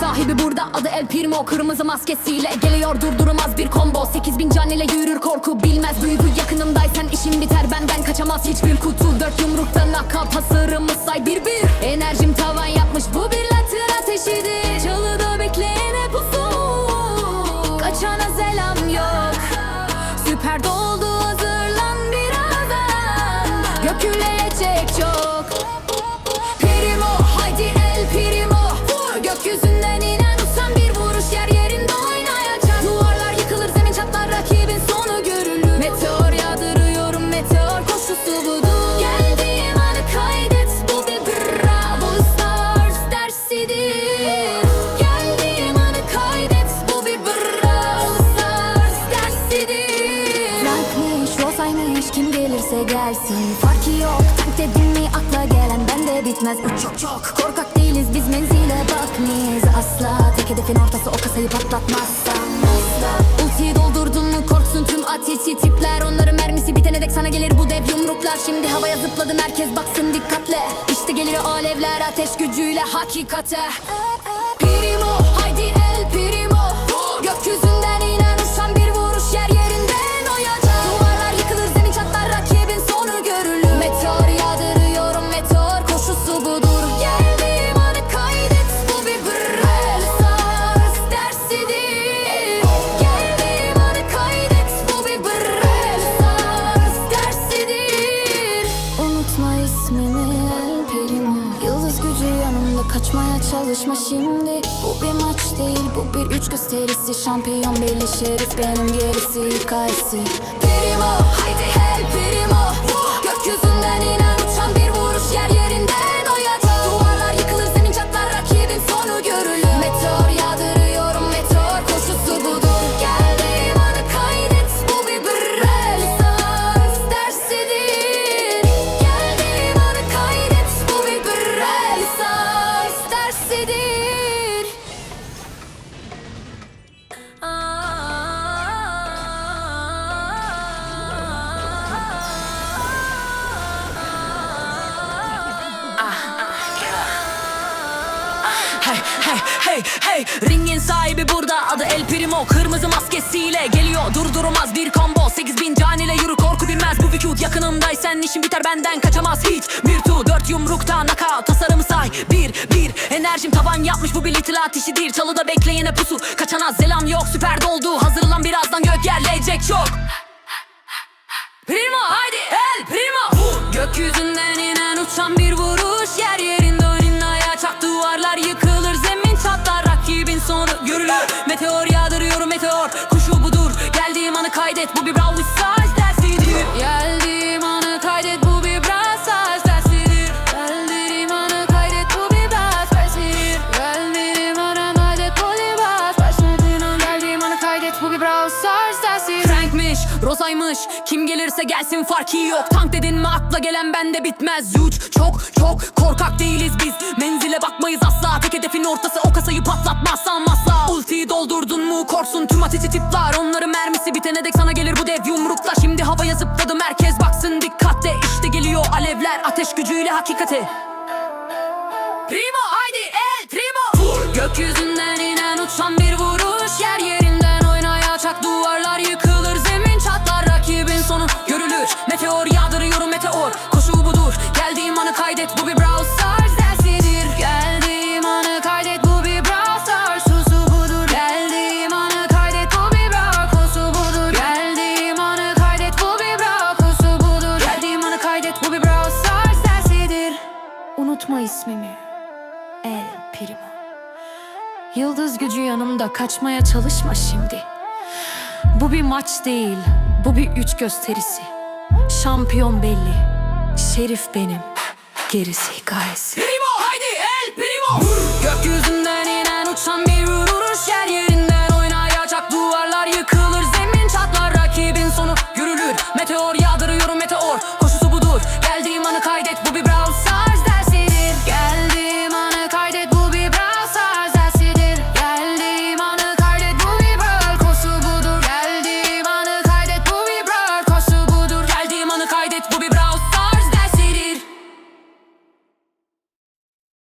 sahibi burada adı El Primo. Kırmızı maskesiyle geliyor durdurulmaz bir combo. 8000 can ile yürür korku bilmez. Duygu yakınımdaysan işim biter benden kaçamaz hiçbir kutu. Dört yumrukta nakal hasarımız say bir bir. Enerjim tavan yapmış bu bir latin ateşidir. Çalıda bekleyene pusu Kaçana selam yok. Süper doldu hazırlan birazdan Gökülecek çok bitmez. Üç çok korkak değiliz. Biz menzile bakmayız Asla. Tek hedefin ortası o kasayı patlatmazsam Ultiyi doldurdun mu korksun tüm ateşi. Tipler Onların mermisi. Bitene dek sana gelir bu dev yumruklar. Şimdi havaya zıpladım herkes baksın dikkatle. İşte geliyor alevler ateş gücüyle hakikate çalışma şimdi. Bu bir maç değil bu bir üç gösterisi Şampiyon belli şerif benim gerisi hikayesi. Primo haydi El Primo Hey hey hey Ringin sahibi burada adı El Primo. Kırmızı maskesiyle geliyor durdurulmaz bir combo. 8000 can ile yürü korku bilmez. Bu vücut Yakınımdaysan işin biter benden kaçamaz hiç. Bir tu dört yumrukta naka tasarımı say. Bir bir enerjim tavan yapmış bu bir litilat işidir Çalıda bekleyene pusu kaçana zelam yok. Süper doldu hazırlan birazdan gök yerleyecek çok. Primo haydi. El primo. Vur. Görülür Meteor yağdırıyorum meteor. Kuşu budur. Geldiğim anı kaydet bu bir Brawl Stars dersidir. Geldiğim anı kaydet bu bir Brawl Stars dersidir. Geldiğim kaydet bu bir Brawl Stars'tir Geldiğim anı kaydet bu bir Brawl kaydet bu bir Brawl Stars dersidir. Frankmiş, Rosa'ymış. Kim gelirse gelsin farkı yok. Tank dedin mi akla gelen bende bitmez. Uç çok çok korkak değiliz biz. Menzile bakmayız asla. Tek hedefin ortası o kasayı patlatmazsan mu korksun. Tüm ateşi tipler Onların mermisi bitene dek sana gelir bu dev yumrukla. Şimdi havaya zıpladım herkes baksın. Dikkatle İşte geliyor alevler ateş gücüyle hakikati Primo haydi el primo. Vur Gökyüzünden Unutma ismimi El Primo. Yıldız gücü yanımda kaçmaya çalışma şimdi. Bu bir maç değil Bu bir üç gösterisi. Şampiyon belli Şerif benim Gerisi hikayesi Primo haydi El Primo